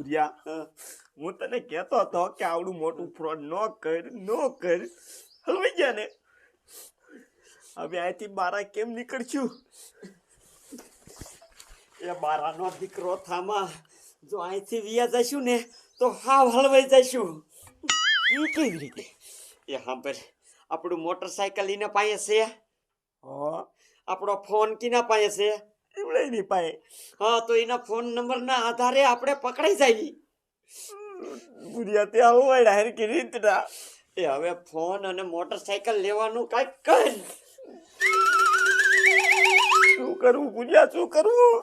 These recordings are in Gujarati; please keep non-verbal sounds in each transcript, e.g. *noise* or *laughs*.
ભૂરિયા હું. તને કહેતો હતો કે આવડું મોટું ફ્રોડ ન કર ન કર. હલવાઈ ગયા ને? હવે અહીંથી બારા કેમ નીકળશું? એ બારાનો દીકરો થામા જો અહીંથી વિયા જશું ને તો હાવ હલવાઈ જશું એ કેવી રીતે? એ સાંભળ આપણું મોટરસાયકલ એના પાસે છે. હા. આપણો ફોન કિના પાસે છે? નહીં પાએ. હા તો એના ફોન નંબરના આધારે આપણે પકડાઈ જાય ભૂરિયા ત્યાં હોય ડાયર કે રીતના. એ હવે ફોન અને મોટરસાયકલ લેવાનું કાંઈક કર. શું કરવું ભૂરિયા શું કરવું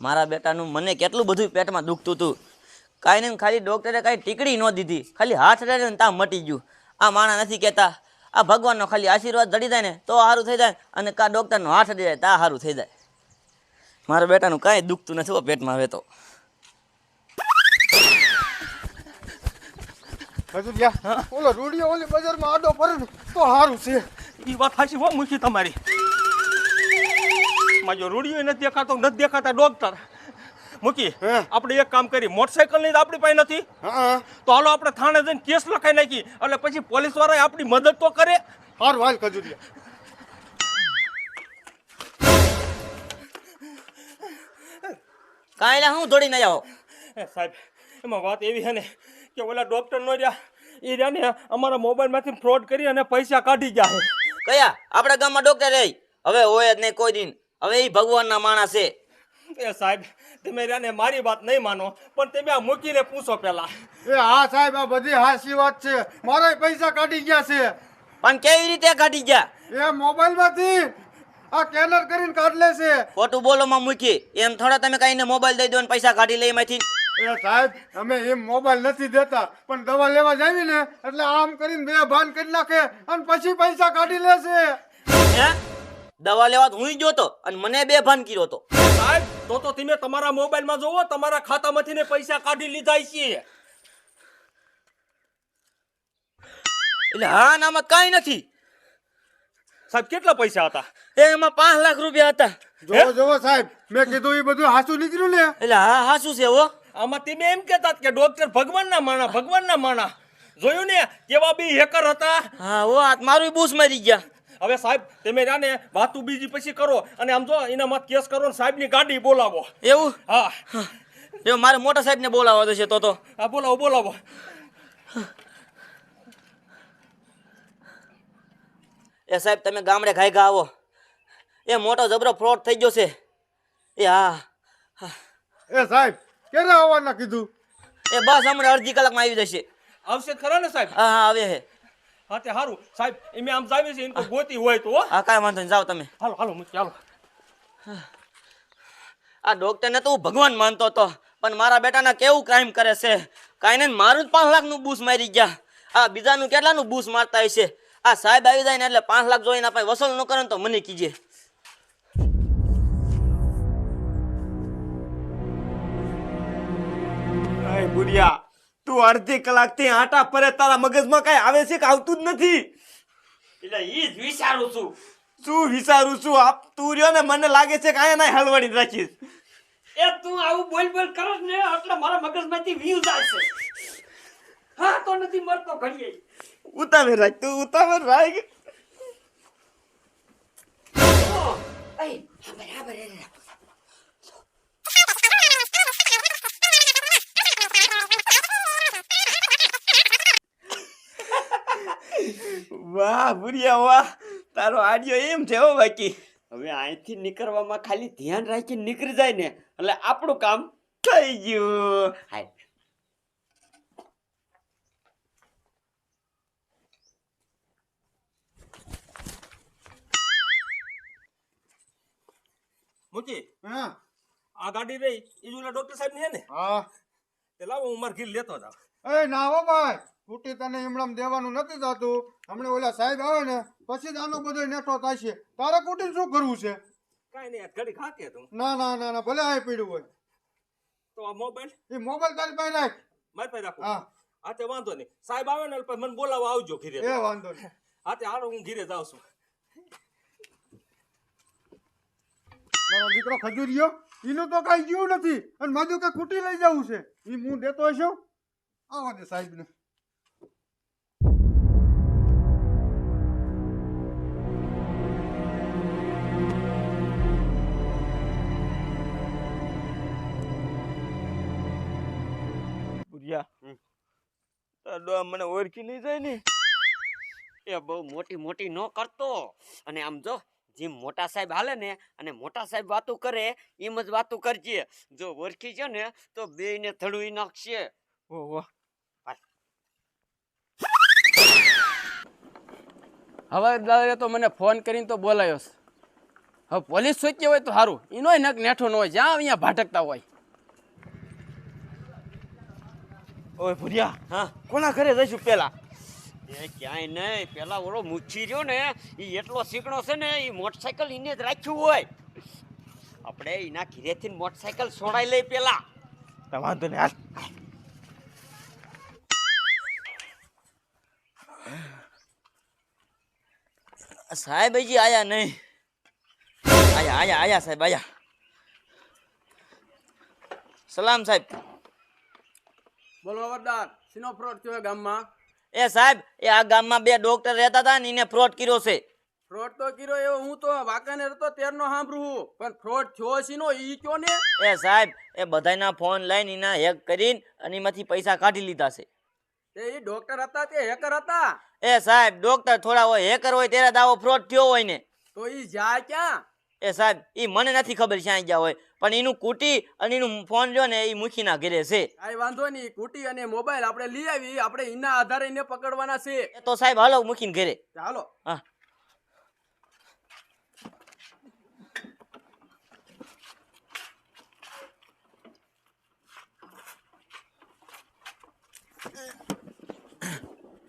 મારા બેટાનું મને કેટલું બધું પેટમાં દુખતું હતું. કાંઈ ને ખાલી ડૉક્ટરે કાંઈ ટીકડી ન દીધી. ખાલી હાથ રહે ને ત્યાં મટી ગયું. આ માણા નથી કહેતા. આ ભગવાનનો ખાલી આશીર્વાદ જડી જાય ને તો સારું થઈ જાય અને કા ડૉક્ટરનો હાથ અડી જાય તા સારું થઈ જાય. મારા બેટાનું કાંઈ દુખતું નથી હો પેટમાં હવે તો. હજુરિયા ઓલો રૂડિયો ઓલી બજારમાં આડો પડે તો સારું છે. એ વાત સાચી હો મૂકી તમારી. માજો રૂડિયો નથી દેખાતો નથી દેખાતા ડોક્ટર મૂકી હે? આપણે એક કામ કરી મોટરસાયકલની આપણી પાસે નથી. તો હાલો આપણે થાણે જઈને કેસ લખાઈ નાખી એટલે પછી પોલીસવાળા આપણી મદદ તો કરે. હાર વાલ ખજુરિયા કાંઈ હું દોડીને આવો એ સાહેબ એમાં વાત એવી છે ને કે ઓલા ડોક્ટર નો રહ્યા એ રહ્યા ને અમારા મોબાઈલમાંથી ફ્રોડ કરી અને પૈસા કાઢી ગયા કયા? આપણા ગામમાં ડોક્ટર રહી. હવે હોય જ નહીં કોઈ દિન. હવે એ ભગવાનના માણસ છે. એ સાહેબ તમે રાને મારી વાત નહીં માનો પણ તમે આ મૂકીને પૂછો પેલા એ હા સાહેબ આ બધી હાસી વાત છે. મારા પૈસા કાઢી ગયા છે. પણ કેવી રીતે કાઢી ગયા? એ મોબાઈલમાંથી. આ કેનર કરીને કાઢ લે છે. ખોટું બોલોમાં મૂકી. એમ થોડા તમે કઈને મોબાઈલ દઈ દો ને પૈસા કાઢી લે એમાંથી. એ સાહેબ અમે એમ મોબાઈલ નથી દેતા પણ દવા લેવા જાવી ને એટલે આમ કરીને બે ભાન કરી નાખે અને પછી પૈસા કાઢી લેશે હે? દવા લેવા તો હું જોતો અને મને બે ભાન કર્યો તો. સાહેબ તો તો તમે તમારા મોબાઈલમાં જોવો તમારા ખાતામાંથી ને પૈસા કાઢી લીધા છે. એટલે હા નામાં કાંઈ નથી. સાહેબ કેટલા પૈસા હતા? એ એમાં પાંચ લાખ રૂપિયા હતા. જોવો જોવો સાહેબ મેં કીધું એ બધું હાસું નીકળ્યું ને. એટલે હા હાસું છે હો. આમાં તમે એમ કહેતા કે ડોક્ટર ભગવાનના માણા ભગવાનના માણા. જોયું ને કેવા બી હેકર હતા? હા હો આ મારું બૂસ મારી ગયા. હવે સાહેબ તમે રહ્યા ને વાતું બીજી પછી કરો અને આમ જો એના મત કેસ કરો ને સાહેબની ગાડી બોલાવો. એવું? હા. જો મારે મોટા સાહેબ ને બોલાવવા છે તો તો. હા બોલાવો બોલાવો. એ સાહેબ તમે ગામડે ખાઈ ગા આવો. એ મોટો જબરો ફ્રોડ થઈ ગયો છે. એ હા એ સાહેબ ક્યારે આવવાના કીધું? એ બસ હમણાં અડધી કલાકમાં આવી જશે. આવશે ખરા ને સાહેબ? હા હા આવે હે હા તે સારું સાહેબ એમ આમ જાવે છે એને ગોતી હોય તો આ હા કાંઈ વાંધો નહીં જાઓ તમે. હાલો હાલો મૂકી હાલો. આ ડોક્ટરને તો હું ભગવાન માનતો હતો પણ મારા બેટાના કેવું ક્રાઇમ કરે છે? કાંઈ નહીં મારું જ પાંચ લાખનું બૂસ મારી ગયા. આ બીજાનું કેટલાનું બૂસ મારતા હશે? આ સાહેબ આવી જાય ને એટલે પાંચ લાખ જોઈને આપણે વસૂલ ન કરે તો મને કીજે. ભૂરિયા તું અડધી કલાકથી આટા પરે તારા મગજમાં કાંઈ આવે છે કે આવતું જ નથી? એટલે ઈ જ વિચારું છું. શું વિચારું છું? આપ તું રહ્યો ને મને લાગે છે કે આયા ના હલવાડી રાખીશ. એ તું આવું બોલ બોલ કરો ને એટલે મારા મગજમાંથી વ્યૂ જાય છે. હા તો નથી મરતો ઘડીએ. ઉતાવળ રાખ તું ઉતાવળ રાખ. એ હા બરાબર વાહ ભૂરિયા વાહ. તારો આડિયો એમ છે હો બાકી. હવે અહીંથી નીકળવામાં ખાલી ધ્યાન રાખીને નીકળી જાય ને એટલે આપણું કામ થઈ ગયું. હાય. મૂકી? હા. આ ગાડી રહી એ ઓલા ડોક્ટર સાહેબની હે ને? હા. તે લાવો હું મારા ઘીર લેતો જાઉં. એ ના હો ભાઈ. તૂટી તને એમણામ દેવાનું નથી થતું. હમણાં ઓલા સાહેબ આવે ને પછી જ આનો બધો નેઠો થાય છે તારે કુટીને શું કરવું છે? કાંઈ નહીં ઘડી ખાતી તું ના ના ના ના ભલે આ પીડ્યું હોય. તો આ મોબાઈલ? એ મોબાઈલ તારી પાસે રાખ. મારી પાસે રાખો? હા. હા તે વાંધો નહીં. સાહેબ આવે ને પછી મને બોલાવવા આવજો ઘીરે. એ વાંધો નહીં. હા તે હાલો હું ઘીરે જાઉં છું. મારો દીકરો ખજૂરિયો એનું તો કાંઈ ગયું નથી. અને મારું કે ખૂટી લઈ જવું છે? એ હું દેતો હશો? આવા દે સાહેબને. મને ઓળખી નહીં જાય ને. એ બહુ મોટી મોટી નો કરતો. અને આમ જો જેમ મોટા સાહેબ હાલે ને અને મોટા સાહેબ વાતો કરે એમ જ વાતો કરજે. જો ઓળખી છે ને તો બે ને થડવી નાખશે. ઓહો. દાદા તો મને ફોન કરીને તો બોલાયો છે. હવે પોલીસ સોચી હોય તો સારું. એનો નક નેઠો ન હોય. જ્યાં અહીંયા ભાટકતા હોય. ઓય ભુરિયા હા? કોના ઘરે જઈશું પેલા? એ ક્યાંય નહીં પેલા ઓળો મુચ્છી રહ્યો ને એ એટલો શીકણો છે ને એ મોટરસાયકલ એને જ રાખ્યું હોય. આપણે એના ઘીરેથી મોટરસાયકલ છોડાઈ લઈ પેલા. વાંધો નહીં હાલ. સાહેબ હજી આયા નહીં. આયા આયા આયા સાહેબ આયા. સલામ સાહેબ. બોલો હવાદાર શીનો ફ્રોડ થયો ગામમાં? એ સાહેબ એ આ ગામમાં બે ડોક્ટર રહેતા હતા ને એને ફ્રોડ કર્યો છે. ફ્રોડ તો કર્યો એવો હું તો વાંકાને રહેતો તેરનો સાંભળું પણ ફ્રોડ થયો શીનો ઈ કયો ને? એ સાહેબ એ બધાના ફોન લઈને એના હેક કરીને અને એમાંથી પૈસા કાઢી લીધા છે. તે ઈ ડોક્ટર હતા તે હેકર હતા? એ સાહેબ ડોક્ટર થોડા હોય હેકર હોય ત્યારે દાવો ફ્રોડ થયો હોય ને. તો ઈ જાય ક્યાં? એ સાહેબ એ મને નથી ખબર ક્યાં ગયા હોય પણ એનું કુટી અને એનું ફોન જો ને એ મુખીના ઘરે છે. કાંઈ વાંધો નહીં કુટી અને મોબાઈલ આપણે લઈ આવી આપણે એના આધારે એને પકડવાના છે. તો સાહેબ હાલો મુખીને ઘરે. ચાલો હા.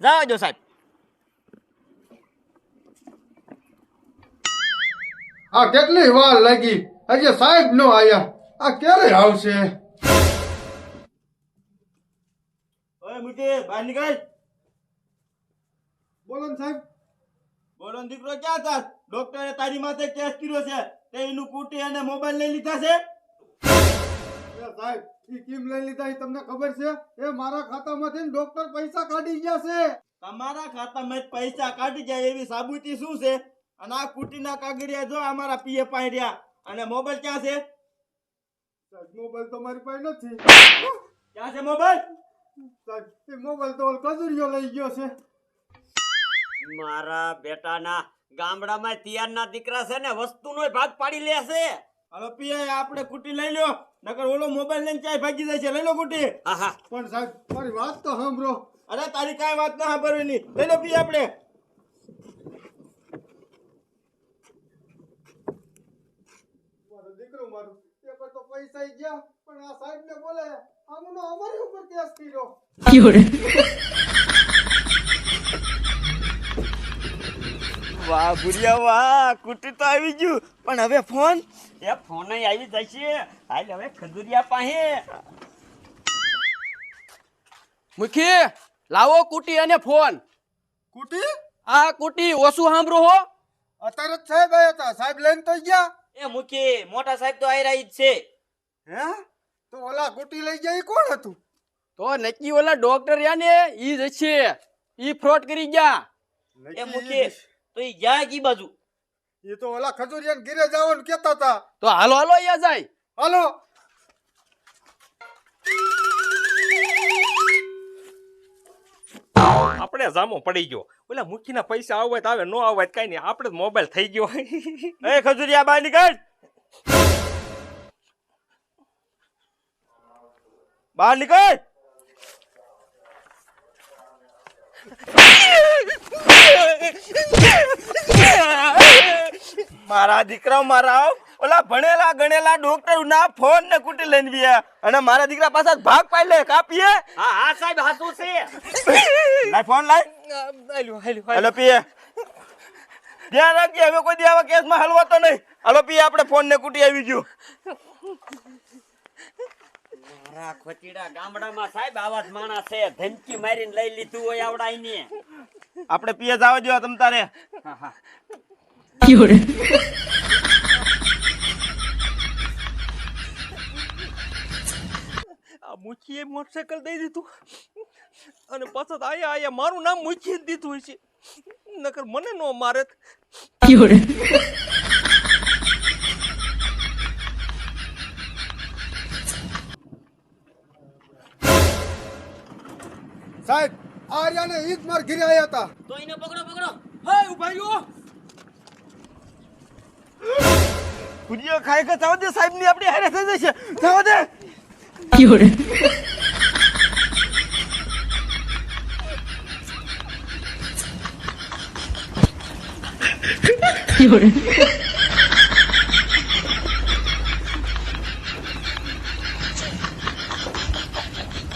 જાઓ જો સાહેબ. આ કેટલી વાર લાગી? હજી સાહેબ નો આયા. આ ક્યારે આવશે? ઓય મુકે બહાર નીકળ. બોલો સાહેબ. બોલો દીકરો ક્યાં હતા? ડોક્ટરે તારી માથે કેસ કર્યો છે. તે એનું કુટી અને મોબાઈલ લઈ લીધા છે? સાહેબ ઈ કેમ લઈ લીધા એ તમને ખબર છે? એ મારા ખાતામાંથી ડોક્ટર પૈસા કાઢી ગયા છે. તમારા ખાતામાં પૈસા કાઢી ગયા એવી સાબુતી શું છે? અને આ કુટીના કાગડિયા જો અમારા પીએ પાઈ રહ્યા. અને મોબાઈલ ક્યાં છે? સાહેબ મોબાઈલ તો મારી પાસે નથી. ક્યાં છે મોબાઈલ? સાહેબ એ મોબાઈલ તો ઓલ કજુરિયો લઈ ગયો છે. મારા બેટાના ગામડામાં તિયારના દીકરા છે ને વસ્તુનો ભાગ પાડી લે છે. હલો પીએ આપણે કુટી લઈ લ્યો. નકર ઓલો મોબાઈલ લઈને ચાય ભાગી જાય છે. લઈ લો કુટી. હા હા. પણ સાહેબ મારી વાત તો સાંભળો. અરે તારી કાંઈ વાત ના સાંભળવાની. લઈ લો પીએ આપણે મારો દીકરો મારું એ પર તો પૈસા ગયા પણ આ સાહેબ ને બોલે આમનો અમારી ઉપર કેસ કર્યો. વાહ ભુરિયા વાહ કુટી તો આવી ગયું. પણ હવે ફોન? એ ફોન આવી જશે. હાલ હવે ખજુરિયા પાસે. મુખી લાવો કુટી અને ફોન. કુટી? આ કુટી ઓછું સાંભળો હો. અત્યારે જ સાહેબ આવ્યા હતા. સાહેબ લઈને તો ગયા. એ મુખી મોટા સાહેબ તો આવી જ છે. હે? તો ઓલા ગોટી લઈ જાય કોણ હતું? તો નક્કી ઓલા ડોક્ટર રહ્યા ને ઈ જ છે. ઈ ફ્રોડ કરી ગયા. એ મૂકી તો ઈ ગયા કી બાજુ? એ તો ઓલા ખજૂરિયાને ઘીરે જવાનું કેતા હતા. તો હાલો હાલો અહીંયા જાય. હાલો. આપણે જામો પડી ગયો. ઓલા મુખીના પૈસા આવે તો આવે નો આવે કઈ નહીં. આપણે મોબાઈલ થઈ ગયો. *laughs* એ ખજુરિયા બહાર નીકળ. બહાર નીકળ! મારા દીકરા મારા ઓલા ભણેલા ગણેલા ડોક્ટર ના ફોન ને કુટી લઈને ગયા અને મારા દીકરા પાછા ભાગ પાડી લે કાપીએ હા હા સાહેબ હાસું છે? લાઈ ફોન લાઈ હેલો પીએ. ધ્યાન રાખજે હવે કોઈ દી આવા કેસમાં હલવાતો નહીં. હલો પીએ આપણે ફોન ને કુટી આવી ગયું. મારા ખોચીડા ગામડામાં સાહેબ આવા જ માણસ છે. ધમકી મારીને લઈ લીધું હોય આવડાય ને આપણે પીએ જાવ જો તમ તારે. મુખીએ મોટરસાયકલ દઈ દીધું. અને પાછળ આયા આયા મારું નામ મુખીએ દીધું હોય છે નકર મને નો મારે. સાહેબ આર્યાને ઈજ માર ઘીરે આવ્યા હતા. તો એને પકડો પકડો. હે ઉભાઈઓ રહ્યો. ભુજિયા ખાઈ કે જવા દે સાહેબની આપણી હારે થઈ જશે. જવા દે. Fiore.